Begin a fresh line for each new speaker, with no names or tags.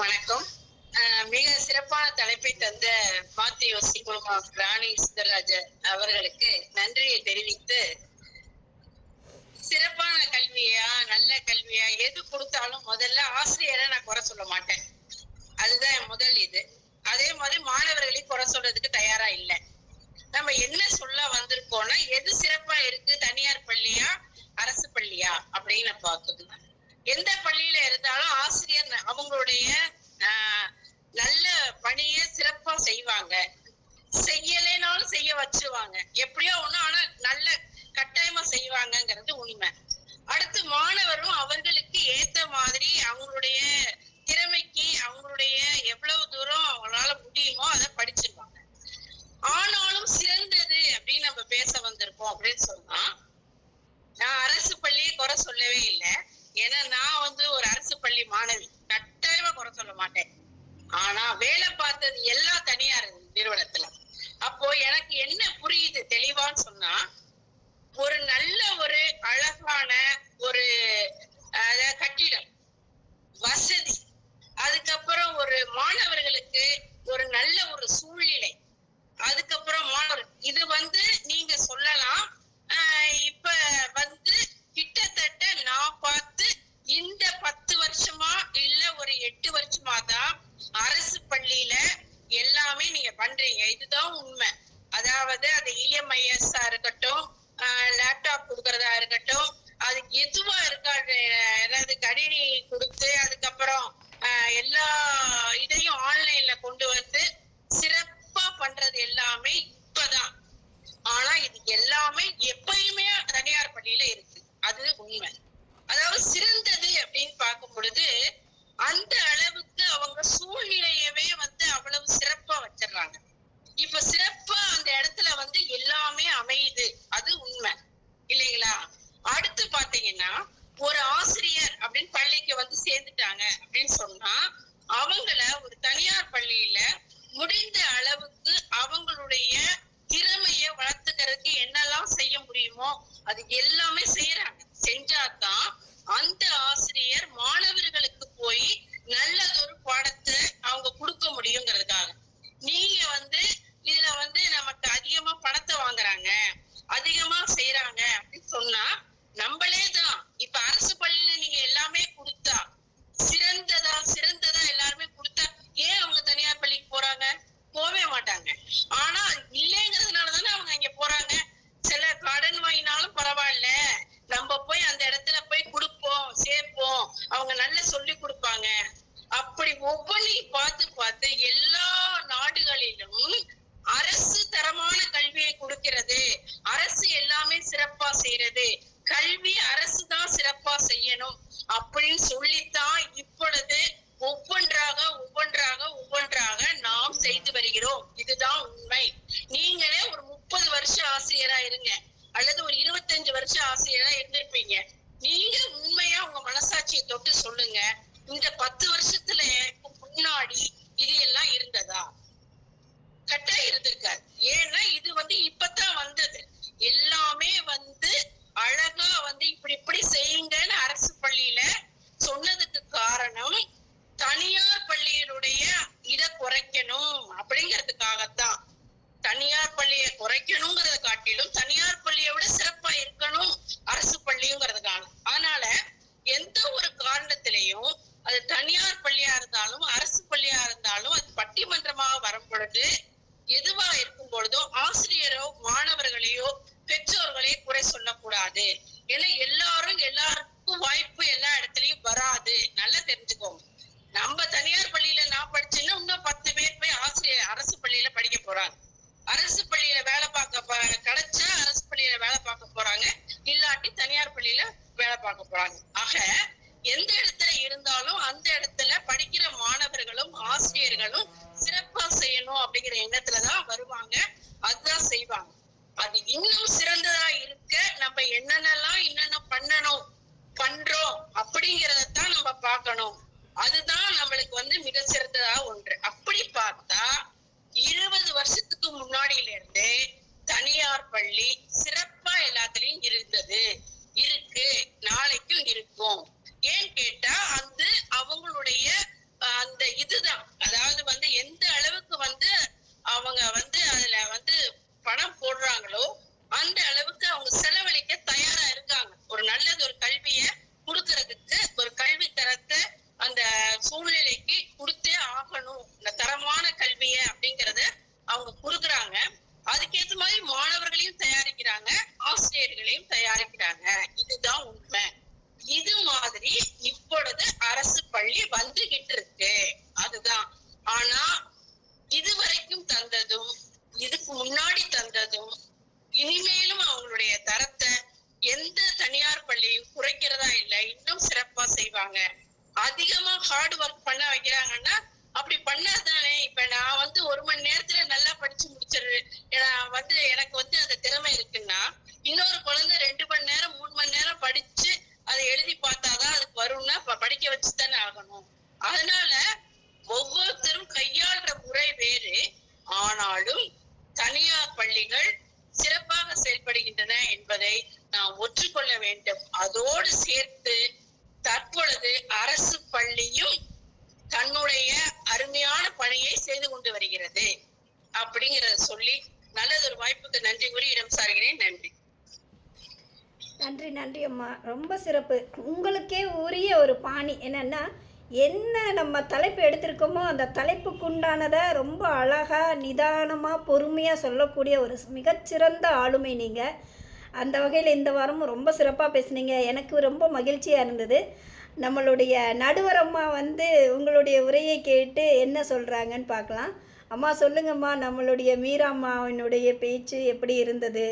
வணக்கம். மிக சிறப்பான தலைப்பை தந்த மாத்தி வசி குழுமம் ராணி சுந்தரராஜன் அவர்களுக்கு நன்றியை தெரிவித்து சிறப்பான கல்வியா நல்ல கல்வியா எது கொடுத்தாலும் முதல்ல ஆசிரியரை நான் குறை சொல்ல மாட்டேன். அதுதான் முதல் இது. அதே மாதிரி மாணவர்களை குறை சொல்றதுக்கு தயாரா இல்லை. நம்ம என்ன சொல்ல வந்திருக்கோம்னா எது சிறப்பா இருக்கு தனியார் பள்ளியா அரசு பள்ளியா அப்படின்னு நான் பார்க்கணும். எந்த பள்ளியில இருந்தாலும் ஆசிரியர் அவங்களுடைய நல்ல பணிய சிறப்பா செய்வாங்க. செய்யலைனாலும் செய்ய வச்சுவாங்க எப்படியோ ஒண்ணு ஆனா நல்ல கட்டாயமா செய்வாங்கங்கிறது உண்மை. அடுத்து மாணவரும் அவர்களுக்கு ஏத்த மாதிரி அவங்களுடைய திறமைக்கு அவங்களுடைய எவ்வளவு தூரம் அவங்களால முடியுமோ அதை படிச்சிருவாங்க. ஆனாலும் சிறந்தது அப்படின்னு நம்ம பேச வந்திருக்கோம் அப்படின்னு சொன்னா நான் அரசு பள்ளியை குறை சொல்லவே இல்லை. நான் வந்து ஒரு அரசு பள்ளி மாணவி. கட்டாயமா குறை சொல்ல மாட்டேன். ஆனா வேலை பார்த்தது எல்லாம் தனியார் நிறுவனத்துல. அப்போ எனக்கு என்ன புரியுது தெளிவான்னு சொன்னா முடிந்த கல்வி அரசு சிறப்பா செய்யணும். அப்படின்னு சொல்லித்தான் இப்பொழுது ஒவ்வொன்றாக ஒவ்வொன்றாக ஒவ்வொன்றாக நாம் செய்து வருகிறோம். இதுதான் உண்மை. நீங்களே ஒரு முப்பது வருஷம் ஆசிரியரா இருங்க. அல்லது ஒரு இருபத்தஞ்சு வருஷம் ஆசிரியரா இருந்திருப்பீங்க. நீங்க உண்மை பண்ண வைக்கிறாங்கன்னா அப்படி பண்ணாதானே இப்ப நான் வந்து ஒரு மணி நேரத்துல நல்லா படிச்சு முடிச்சிருவேன் வந்து எனக்கு வந்து அந்த திறமை இருக்குன்னா இன்னொரு குழந்தை ரெண்டு மணி நேரம் மூணு மணி நேரம் படிச்சு அதை எழுதி பார்த்தாதான் அதுக்கு வரும்னா படிக்க வச்சு தானே ஆகணும். அதனால ஒவ்வொருத்தரும் கையாளுற முறை வேறு. ஆனாலும் தனியார் பள்ளிகள் சிறப்பாக செயல்படுகின்றன என்பதை நாம் ஒற்றுக்கொள்ள வேண்டும். அதோடு சேர்த்து தற்பொழுது அரசு பள்ளியும் தன்னுடைய அருமையான பணியை செய்து கொண்டு வருகிறது. அப்படிங்கிறத சொல்லி நல்லதொரு வாய்ப்புக்கு நன்றி கூறி இடம் சார்கிறேன். நன்றி.
நன்றி நன்றி அம்மா. ரொம்ப சிறப்பு. உங்களுக்கே உரிய ஒரு பாணி என்னன்னா என்ன நம்ம தலைப்பு எடுத்திருக்கோமோ அந்த தலைப்புக்கு உண்டானதை ரொம்ப அழகாக நிதானமாக பொறுமையாக சொல்லக்கூடிய ஒரு மிகச்சிறந்த ஆளுமை நீங்கள் அந்த வகையில் இந்த வாரமும் ரொம்ப சிறப்பாக பேசுனீங்க. எனக்கு ரொம்ப மகிழ்ச்சியாக இருந்தது. நம்மளுடைய நடுவர் அம்மா வந்து உங்களுடைய உரையை கேட்டு என்ன சொல்கிறாங்கன்னு பார்க்கலாம். அம்மா சொல்லுங்கம்மா நம்மளுடைய மீராம்மாவினுடைய பேச்சு எப்படி இருந்தது?